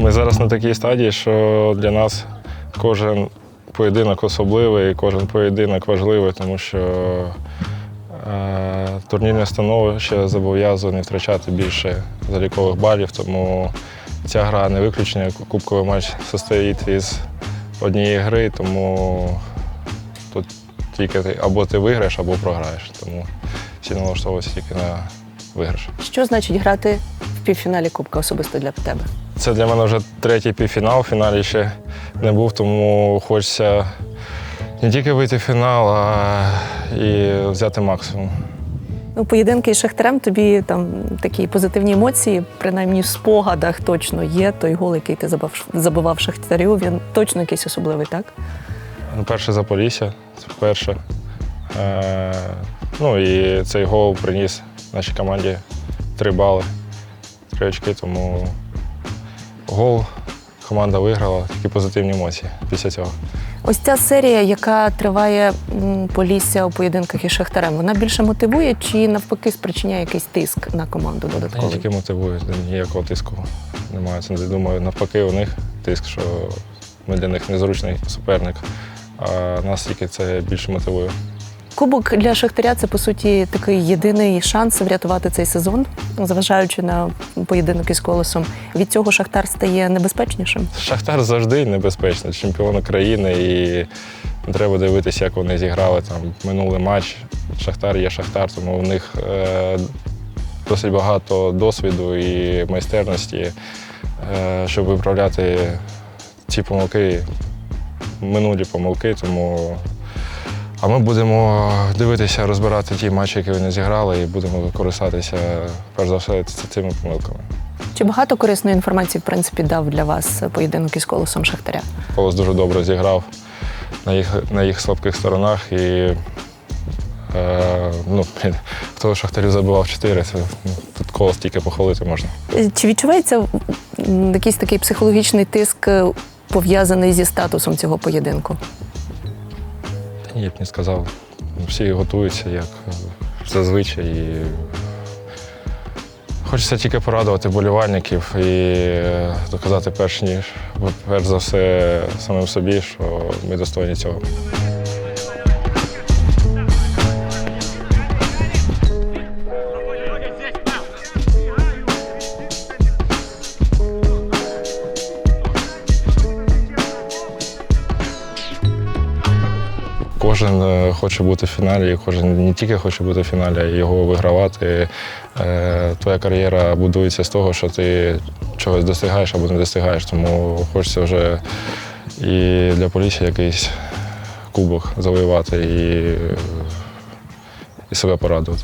на такій стадії, що для нас кожен поєдинок особливий, кожен поєдинок важливий, тому що е, турнірне становище зобов'язує не втрачати більше залікових балів, тому ця гра не виключення. Кубковий матч состоїть із однієї гри, тому тут тільки ти або ти виграєш, або програєш. Тому всі налаштовуються тільки на виграш. Що значить грати в півфіналі Кубка особисто для тебе? Це для мене вже третій півфінал. В фіналі ще не був, тому хочеться не тільки вийти в фінал, а і взяти максимум. Ну, поєдинки із Шахтарем тобі там такі позитивні емоції, принаймні в спогадах точно є. Той гол, який ти забав, забивав Шахтарю, він точно якийсь особливий, так? Ну, Перше Запоріжжя, це перше. Е, ну і цей гол приніс нашій команді три бали, три очки, тому гол команда виграла, такі позитивні емоції після цього. Ось ця серія, яка триває Полісся у поєдинках із Шахтарем, вона більше мотивує чи навпаки спричиняє якийсь тиск на команду Та додатковий? тільки мотивує, ніякого тиску немає. Це думаю, навпаки, у них тиск, що ми для них незручний суперник, а нас тільки це більше мотивує. Кубок для Шахтаря це по суті такий єдиний шанс врятувати цей сезон, зважаючи на поєдинок із колесом. Від цього Шахтар стає небезпечнішим. Шахтар завжди небезпечний, чемпіон України, і треба дивитися, як вони зіграли там минулий матч. Шахтар є Шахтар, тому у них е, досить багато досвіду і майстерності, е, щоб виправляти ці помилки, минулі помилки. Тому а ми будемо дивитися, розбирати ті матчі, які вони зіграли, і будемо користатися перш за все цими помилками. Чи багато корисної інформації, в принципі, дав для вас поєдинок із колесом Шахтаря? Колос дуже добре зіграв на їх, на їх слабких сторонах. І е, ну, хто Шахтарів забивав 4, це ну, тут колос тільки похвалити можна. Чи відчувається якийсь такий психологічний тиск, е, пов'язаний зі статусом цього поєдинку? Я б не сказав. Всі готуються, як е, зазвичай. І хочеться тільки порадувати болівальників і е, доказати перш ніж, перш за все самим собі, що ми достойні цього. Кожен е, хоче бути в фіналі, і кожен не тільки хоче бути в фіналі, а його вигравати. Е, Твоя кар'єра будується з того, що ти чогось достигаєш або не достигаєш. Тому хочеться вже і для поліції якийсь кубок завоювати і, і себе порадувати.